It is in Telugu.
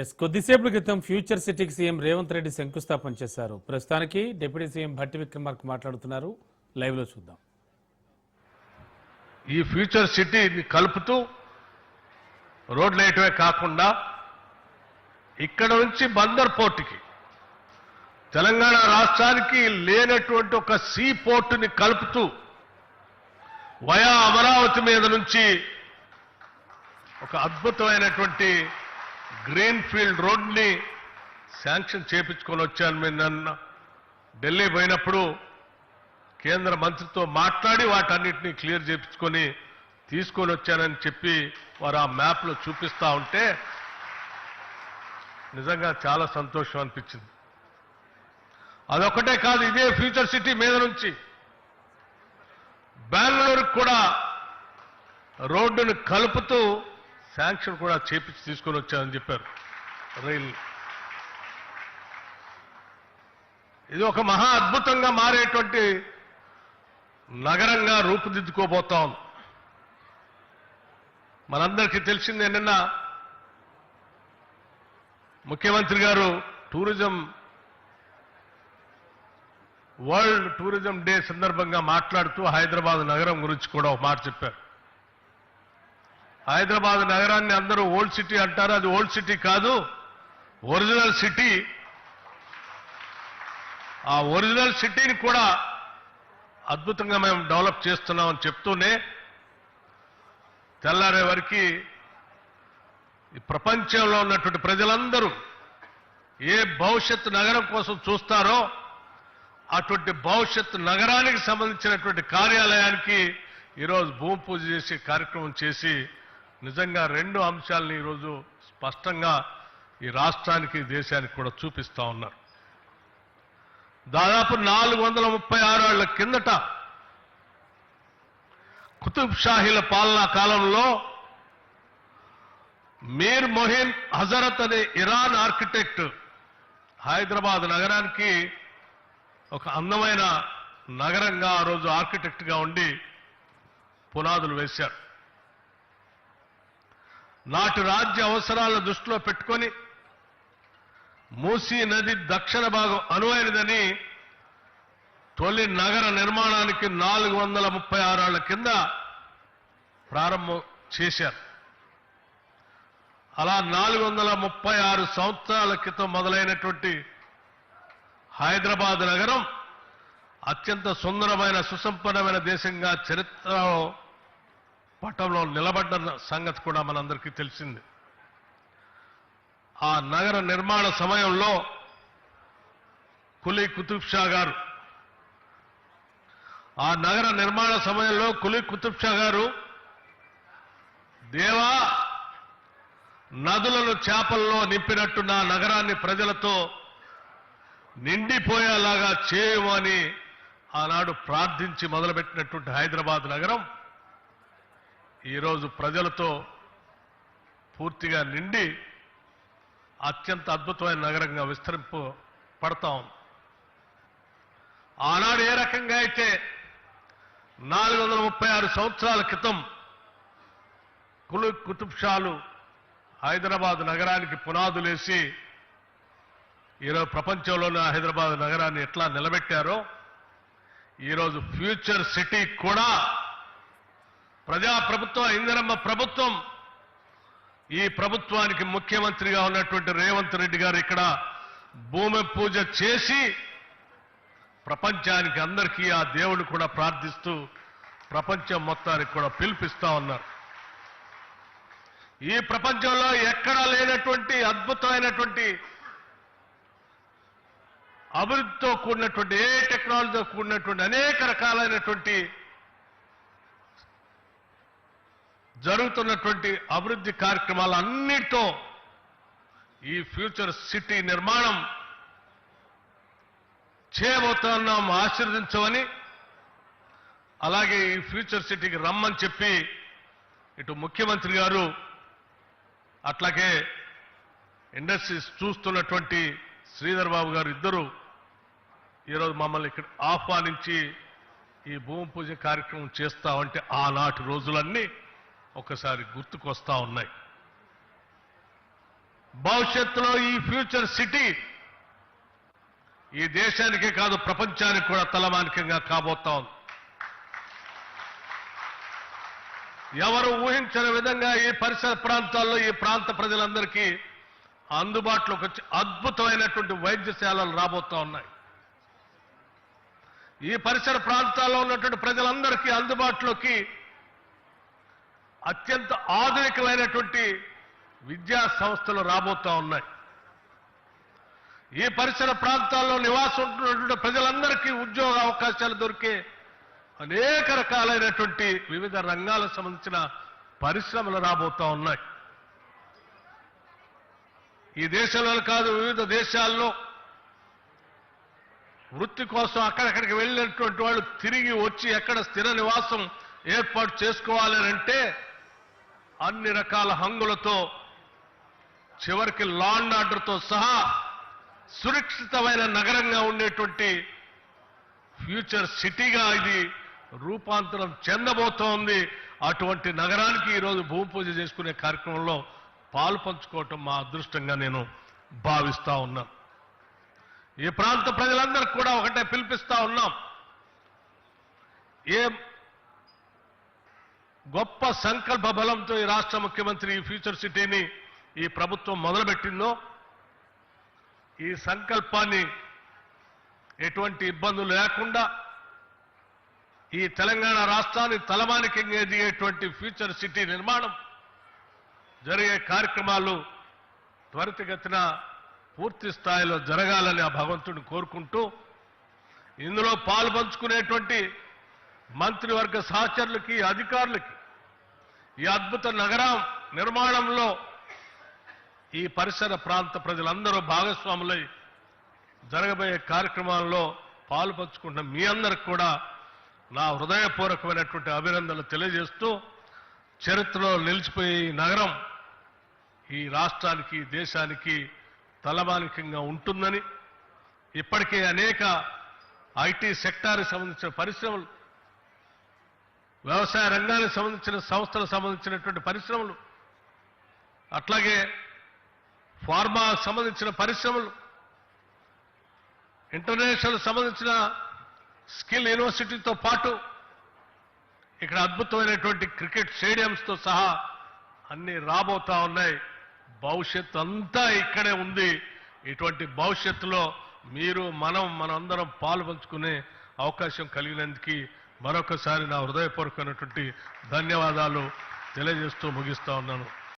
ఎస్ కొద్దిసేపు క్రితం ఫ్యూచర్ సిటీకి సీఎం రేవంత్ రెడ్డి శంకుస్థాపన చేశారు. ప్రస్తుతానికి డిప్యూటీ సీఎం భట్టి విక్రమార్క్ మాట్లాడుతున్నారు. లైవ్లో చూద్దాం. ఈ ఫ్యూచర్ సిటీని కలుపుతూ రోడ్లు వేయటమే కాకుండా ఇక్కడ నుంచి బందర్ పోర్టుకి తెలంగాణ రాష్ట్రానికి లేనటువంటి ఒక సీ పోర్టుని కలుపుతూ వయా అమరావతి మీద నుంచి ఒక అద్భుతమైనటువంటి గ్రీన్ ఫీల్డ్ రోడ్ని శాంక్షన్ చేపించుకొని వచ్చాను మీరు నన్ను. ఢిల్లీ పోయినప్పుడు కేంద్ర మంత్రితో మాట్లాడి వాటన్నిటినీ క్లియర్ చేపించుకొని తీసుకొని వచ్చానని చెప్పి వారు ఆ మ్యాప్లో చూపిస్తా ఉంటే నిజంగా చాలా సంతోషం అనిపించింది. అదొకటే కాదు ఇదే ఫ్యూచర్ సిటీ మీద నుంచి. బెంగళూరుకు కూడా రోడ్డును కలుపుతూ శాంక్షన్ కూడా చేపించి తీసుకొని వచ్చానని చెప్పారు. రైలు. ఇది ఒక మహా అద్భుతంగా మారేటువంటి నగరంగా రూపుదిద్దుకోబోతా. ఉంది మనందరికీ తెలిసింది నిన్న ముఖ్యమంత్రి గారు టూరిజం వరల్డ్ టూరిజం డే సందర్భంగా మాట్లాడుతూ హైదరాబాద్ నగరం గురించి కూడా ఒక మాట చెప్పారు. హైదరాబాద్ నగరాన్ని అందరూ ఓల్డ్ సిటీ అంటారు. అది ఓల్డ్ సిటీ కాదు ఒరిజినల్ సిటీ. ఆ ఒరిజినల్ సిటీని కూడా అద్భుతంగా మేము డెవలప్ చేస్తున్నామని చెప్తూనే తెల్లారే వరకు ఈ ప్రపంచంలో ఉన్నటువంటి ప్రజలందరూ ఏ భవిష్యత్ నగరం కోసం చూస్తారో అటువంటి భవిష్యత్ నగరానికి సంబంధించినటువంటి కార్యాలయానికి ఈరోజు భూమి పూజ చేసి కార్యక్రమం చేసి నిజంగా రెండు అంశాలను ఈరోజు స్పష్టంగా ఈ రాష్ట్రానికి దేశానికి కూడా చూపిస్తా ఉన్నారు. దాదాపు నాలుగు వందల ముప్పై ఆరేళ్ళ కిందట కుతుబ్ షాహీల పాలనా కాలంలో మీర్ మొహిన్ హజరత్ అనే ఇరాన్ ఆర్కిటెక్ట్ హైదరాబాద్ నగరానికి ఒక అందమైన నగరంగా ఆ రోజు ఆర్కిటెక్ట్గా ఉండి పునాదులు వేశారు. నాటి రాజ్య అవసరాలను దృష్టిలో పెట్టుకొని మూసీ నది దక్షిణ భాగం అనువైనదని తొలి నగర నిర్మాణానికి నాలుగు వందల ముప్పై ఆరేళ్ళ కింద ప్రారంభం చేశారు. అలా నాలుగు వందల ముప్పై ఆరు సంవత్సరాల క్రితం మొదలైనటువంటి హైదరాబాద్ నగరం అత్యంత సుందరమైన సుసంపన్నమైన దేశంగా చరిత్రలో పట్టంలో నిలబడ్డ సంగతి కూడా మనందరికీ తెలిసింది. ఆ నగర నిర్మాణ సమయంలో కులీ కుతుబ్ షా గారు ఆ నగర నిర్మాణ సమయంలో కులీ కుతుబ్ షా గారు దేవా నదులను చేపల్లో నింపినట్టు నా నగరాన్ని ప్రజలతో నిండిపోయేలాగా చేయమని ఆనాడు ప్రార్థించి మొదలుపెట్టినటువంటి హైదరాబాద్ నగరం ఈరోజు ప్రజలతో పూర్తిగా నిండి అత్యంత అద్భుతమైన నగరంగా విస్తరింపు పడతా ఉంది. ఆనాడు ఏ రకంగా అయితే నాలుగు వందల ముప్పై ఆరు సంవత్సరాల క్రితం కులు కుతుబ్ షాలు హైదరాబాద్ నగరానికి పునాదులేసి ఈరోజు ప్రపంచంలోనే హైదరాబాద్ నగరాన్ని ఎట్లా నిలబెట్టారో ఈరోజు ఫ్యూచర్ సిటీ కూడా ప్రజా ప్రభుత్వం ఇందిరమ్మ ప్రభుత్వం. ఈ ప్రభుత్వానికి ముఖ్యమంత్రిగా ఉన్నటువంటి రేవంత్ రెడ్డి గారు ఇక్కడ భూమి పూజ చేసి ప్రపంచానికి అందరికీ ఆ దేవుడు కూడా ప్రార్థిస్తూ ప్రపంచం మొత్తానికి కూడా పిలిపిస్తా ఉన్నారు. ఈ ప్రపంచంలో ఎక్కడా లేనటువంటి అద్భుతమైనటువంటి అభివృద్ధితో కూడినటువంటి ఏ టెక్నాలజీతో కూడినటువంటి అనేక రకాలైనటువంటి జరుగుతున్నటువంటి అభివృద్ధి కార్యక్రమాలన్నిటితో ఈ ఫ్యూచర్ సిటీ నిర్మాణం చేయబోతున్నాం ఆశీర్వదించమని అలాగే ఈ ఫ్యూచర్ సిటీకి రమ్మని చెప్పి ఇటు ముఖ్యమంత్రి గారు అట్లాగే ఇండస్ట్రీస్ చూస్తున్నటువంటి శ్రీధర్ బాబు గారు ఇద్దరు ఈరోజు మమ్మల్ని ఇక్కడ ఆహ్వానించి ఈ భూమి పూజ కార్యక్రమం చేస్తామంటే ఆనాటి రోజులన్నీ ఒకసారి గుర్తుకొస్తా ఉన్నాయి. భవిష్యత్తులో ఈ ఫ్యూచర్ సిటీ ఈ దేశానికే కాదు ప్రపంచానికి కూడా తలమానికంగా కాబోతా ఉంది. ఎవరు ఊహించని విధంగా ఈ పరిసర ప్రాంతాల్లో ఈ ప్రాంత ప్రజలందరికీ అందుబాటులోకి వచ్చి అద్భుతమైనటువంటి వైద్యశాలలు రాబోతా ఉన్నాయి. ఈ పరిసర ప్రాంతాల్లో ఉన్నటువంటి ప్రజలందరికీ అందుబాటులోకి అత్యంత ఆధునికమైనటువంటి విద్యా సంస్థలు రాబోతా ఉన్నాయి. ఈ పరిసర ప్రాంతాల్లో నివాసం ఉంటున్నటువంటి ప్రజలందరికీ ఉద్యోగ అవకాశాలు దొరికే అనేక రకాలైనటువంటి వివిధ రంగాలకు సంబంధించిన పరిశ్రమలు రాబోతా ఉన్నాయి. ఈ దేశంలో కాదు వివిధ దేశాల్లో వృత్తి కోసం అక్కడక్కడికి వెళ్ళినటువంటి వాళ్ళు తిరిగి వచ్చి ఎక్కడ స్థిర నివాసం ఏర్పాటు చేసుకోవాలని అంటే అన్ని రకాల హంగులతో చివరికి లా అండ్ ఆర్డర్తో సహా సురక్షితమైన నగరంగా ఉండేటువంటి ఫ్యూచర్ సిటీగా ఇది రూపాంతరం చెందబోతోంది. అటువంటి నగరానికి ఈరోజు భూమి పూజ చేసుకునే కార్యక్రమంలో పాలు పంచుకోవటం మా అదృష్టంగా నేను భావిస్తా ఉన్నాను ఈ ప్రాంత ప్రజలందరికీ కూడా ఒకటే పిలిపిస్తా ఉన్నాం. ఏ గొప్ప సంకల్ప బలంతో ఈ రాష్ట్ర ముఖ్యమంత్రి ఈ ఫ్యూచర్ సిటీని ఈ ప్రభుత్వం మొదలుపెట్టిందో ఈ సంకల్పాన్ని ఎటువంటి ఇబ్బందులు లేకుండా ఈ తెలంగాణ రాష్ట్రాన్ని తలమానికంగేదిగేటువంటి ఫ్యూచర్ సిటీ నిర్మాణం జరిగే కార్యక్రమాలు త్వరితగతిన పూర్తి స్థాయిలో జరగాలని ఆ భగవంతుడిని కోరుకుంటూ ఇందులో పాల్పంచుకునేటువంటి మంత్రివర్గ సహచరులకి అధికారులకి ఈ అద్భుత నగరం నిర్మాణంలో ఈ పరిసర ప్రాంత ప్రజలందరూ భాగస్వాములై జరగబోయే కార్యక్రమాల్లో పాలు పంచుకుంటున్న మీ అందరికి కూడా నా హృదయపూర్వకమైనటువంటి అభినందనలు తెలియజేస్తూ చరిత్రలో నిలిచిపోయే ఈ నగరం ఈ రాష్ట్రానికి దేశానికి తలమానికంగా ఉంటుందని ఇప్పటికే అనేక ఐటీ సెక్టార్కి సంబంధించిన పరిశ్రమలు వ్యవసాయ రంగానికి సంబంధించిన సంస్థలకు సంబంధించినటువంటి పరిశ్రమలు అట్లాగే ఫార్మా సంబంధించిన పరిశ్రమలు ఇంటర్నేషనల్ సంబంధించిన స్కిల్ యూనివర్సిటీతో పాటు ఇక్కడ అద్భుతమైనటువంటి క్రికెట్ స్టేడియంస్తో సహా అన్ని రాబోతా ఉన్నాయి. భవిష్యత్తు అంతా ఇక్కడే ఉంది. ఇటువంటి భవిష్యత్తులో మీరు మనం మనందరం పాలు పంచుకునే అవకాశం కలిగినందుకు మరొకసారి నా హృదయపూర్వకమైనటువంటి ధన్యవాదాలు తెలియజేస్తూ ముగిస్తా ఉన్నాను.